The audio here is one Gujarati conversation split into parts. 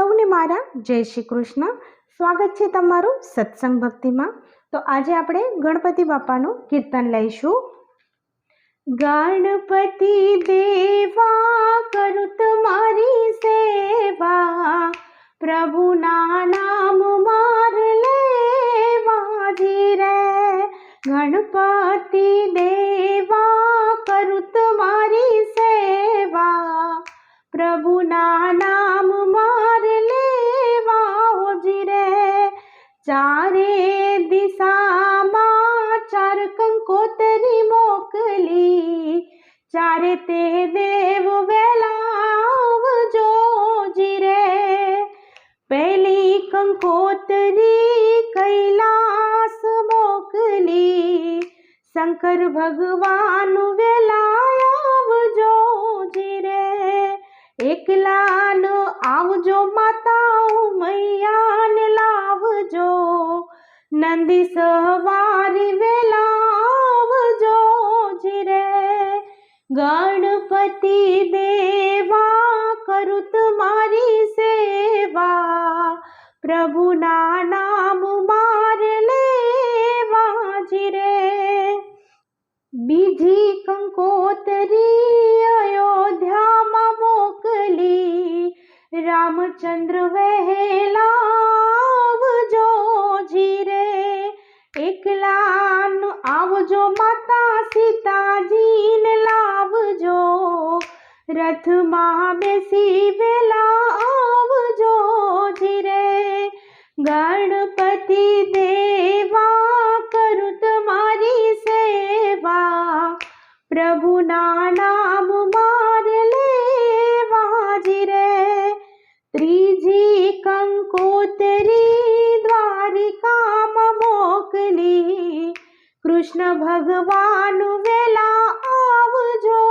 સૌને મારા જય શ્રી કૃષ્ણ. સ્વાગત છે તમારું સત્સંગ ભક્તિમાં. તો આજે આપણે ગણપતિ બાપાનું કીર્તન લઈશું. ગણપતિ દેવા, કરું તમારી સેવા. પ્રભુના નામ માર લેવાજી રે ગણપતિ દેવા, કરું તમારી સેવા. પ્રભુના નામ ચારે દિશામાં ચાર કંકોતરી મોકલી. ચારે તે દેવ વેલાવજો જીરે પહેલી કંકોતરી કૈલાસ મોકલી. શંકર ભગવાન વેલાવજો નંદી સવારી વેલાવજો જીરે. ગણપતિ દેવા કરું તમારી સેવા. પ્રભુના નામ માર લેવા જીરે. બીજી કંકોતરી અયોધ્યામાં મોકલી. રામચંદ્ર વહેલાવજો એકલાન આવજો માતા સીતાજીને લાવજો. રથમાં બેસી વેલા ભગવાન વેલા આવજો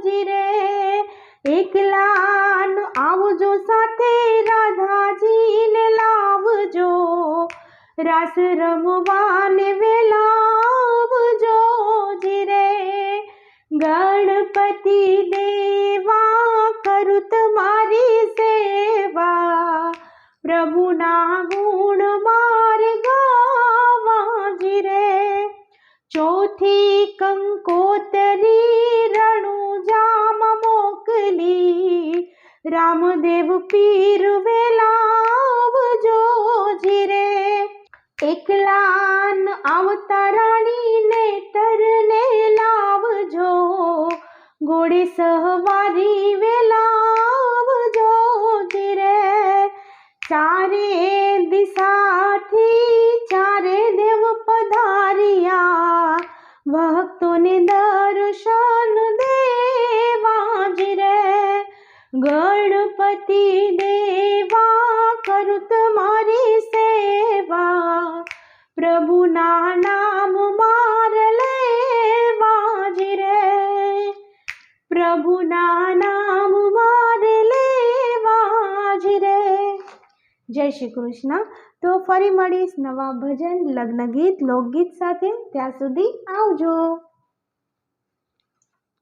જીરે. એકલાન આવજો સાથે રાધાજીને લાવજો. રાસ રમવાને વેલાવજો જીરે. ગણપતિ દેવા કરું તમારી સેવા. પ્રભુના ગુણ કંકોતરી રણુજામાં મોકલી રામદેવ પીર વેલાવજો જીરે એકલાન આવતા રાણીને તરને લાવજો ઘોડે સવારી ગણપતિ દેવા કરું તમારી સેવા. પ્રભુના નામ માર લેવાજી રે. પ્રભુના નામ માર લેવાજી રે. જય શ્રી કૃષ્ણ. તો ફરી મળીશ નવા ભજન લગ્ન ગીત લોકગીત સાથે. ત્યાં સુધી આવજો.